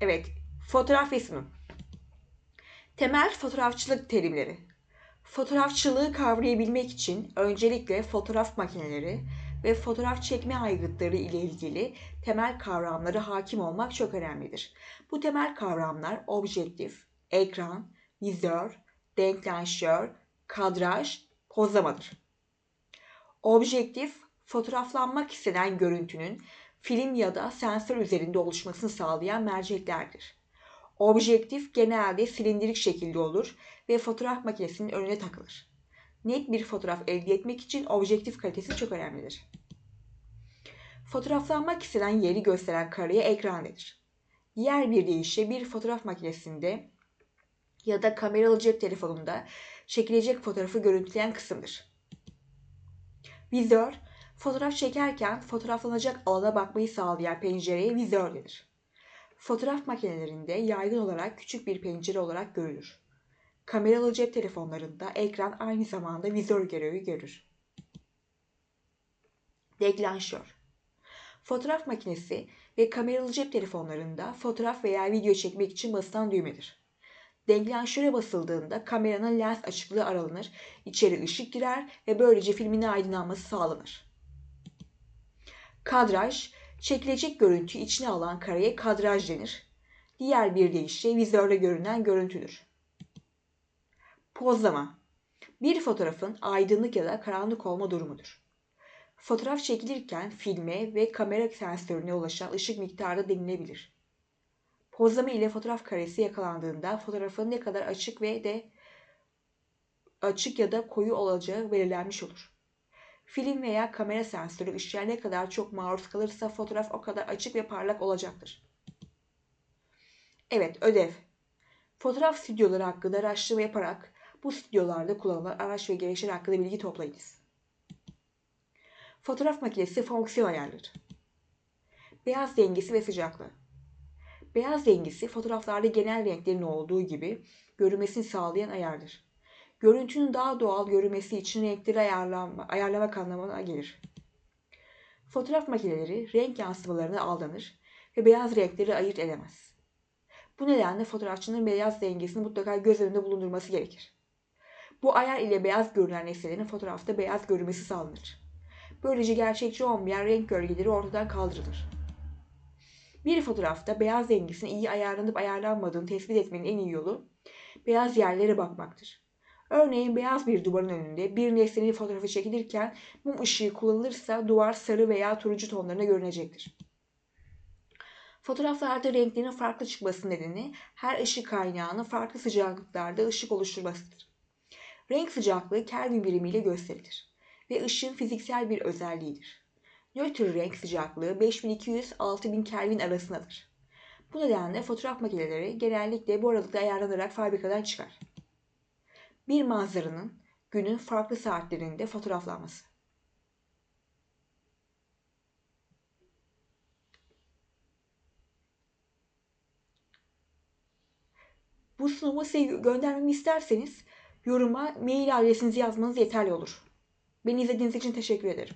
Evet, fotoğraf sunum. Temel fotoğrafçılık terimleri. Fotoğrafçılığı kavrayabilmek için öncelikle fotoğraf makineleri ve fotoğraf çekme aygıtları ile ilgili temel kavramları hakim olmak çok önemlidir. Bu temel kavramlar objektif, ekran, vizör, denklanşör, kadraj, pozlamadır. Objektif, fotoğraflanmak istenen görüntünün film ya da sensör üzerinde oluşmasını sağlayan merceklerdir. Objektif genelde silindirik şekilde olur ve fotoğraf makinesinin önüne takılır. Net bir fotoğraf elde etmek için objektif kalitesi çok önemlidir. Fotoğraflanmak istenen yeri gösteren kareye ekran denir. Diğer bir deyişle bir fotoğraf makinesinde ya da kameralı cep telefonunda çekilecek fotoğrafı görüntüleyen kısımdır. Vizör, fotoğraf çekerken fotoğraflanacak alana bakmayı sağlayan pencereye vizör denir. Fotoğraf makinelerinde yaygın olarak küçük bir pencere olarak görülür. Kameralı cep telefonlarında ekran aynı zamanda vizör görevi görür. Deklanşör Fotoğraf makinesi ve kameralı cep telefonlarında fotoğraf veya video çekmek için basılan düğmedir. Deklanşöre basıldığında kameranın lens açıklığı aralanır, içeri ışık girer ve böylece filmin aydınlanması sağlanır. Kadraj, çekilecek görüntüyü içine alan kareye kadraj denir. Diğer bir deyişle vizörde görünen görüntüdür. Pozlama, bir fotoğrafın aydınlık ya da karanlık olma durumudur. Fotoğraf çekilirken filme ve kamera sensörüne ulaşan ışık miktarı denilebilir. Pozlama ile fotoğraf karesi yakalandığında fotoğrafın ne kadar açık ve de açık ya da koyu olacağı belirlenmiş olur. Film veya kamera sensörü ışığa ne kadar çok maruz kalırsa fotoğraf o kadar açık ve parlak olacaktır. Evet, ödev. Fotoğraf stüdyoları hakkında araştırma yaparak bu stüdyolarda kullanılan araç ve gereçler hakkında bilgi toplayınız. Fotoğraf makinesi fonksiyon ayarları. Beyaz dengesi ve sıcaklığı. Beyaz dengesi fotoğraflarda genel renklerin olduğu gibi görünmesini sağlayan ayardır. Görüntünün daha doğal görünmesi için renkleri ayarlama, ayarlamak anlamına gelir. Fotoğraf makineleri renk yansımalarına aldanır ve beyaz renkleri ayırt edemez. Bu nedenle fotoğrafçının beyaz dengesini mutlaka göz önünde bulundurması gerekir. Bu ayar ile beyaz görünen nesnelerin fotoğrafta beyaz görünmesi sağlanır. Böylece gerçekçi olmayan renk gölgeleri ortadan kaldırılır. Bir fotoğrafta beyaz dengesinin iyi ayarlanıp ayarlanmadığını tespit etmenin en iyi yolu beyaz yerlere bakmaktır. Örneğin beyaz bir duvarın önünde bir nesnenin fotoğrafı çekilirken mum ışığı kullanılırsa duvar sarı veya turuncu tonlarına görünecektir. Fotoğraflarda renklerin farklı çıkması nedeni her ışık kaynağının farklı sıcaklıklarda ışık oluşturmasıdır. Renk sıcaklığı Kelvin birimiyle gösterilir ve ışığın fiziksel bir özelliğidir. Nötr renk sıcaklığı 5200-6000 Kelvin arasındadır. Bu nedenle fotoğraf makineleri genellikle bu aralıkta ayarlanarak fabrikadan çıkar. Bir manzaranın günün farklı saatlerinde fotoğraflanması. Bu sunumu size göndermemi isterseniz yoruma mail adresinizi yazmanız yeterli olur. Beni izlediğiniz için teşekkür ederim.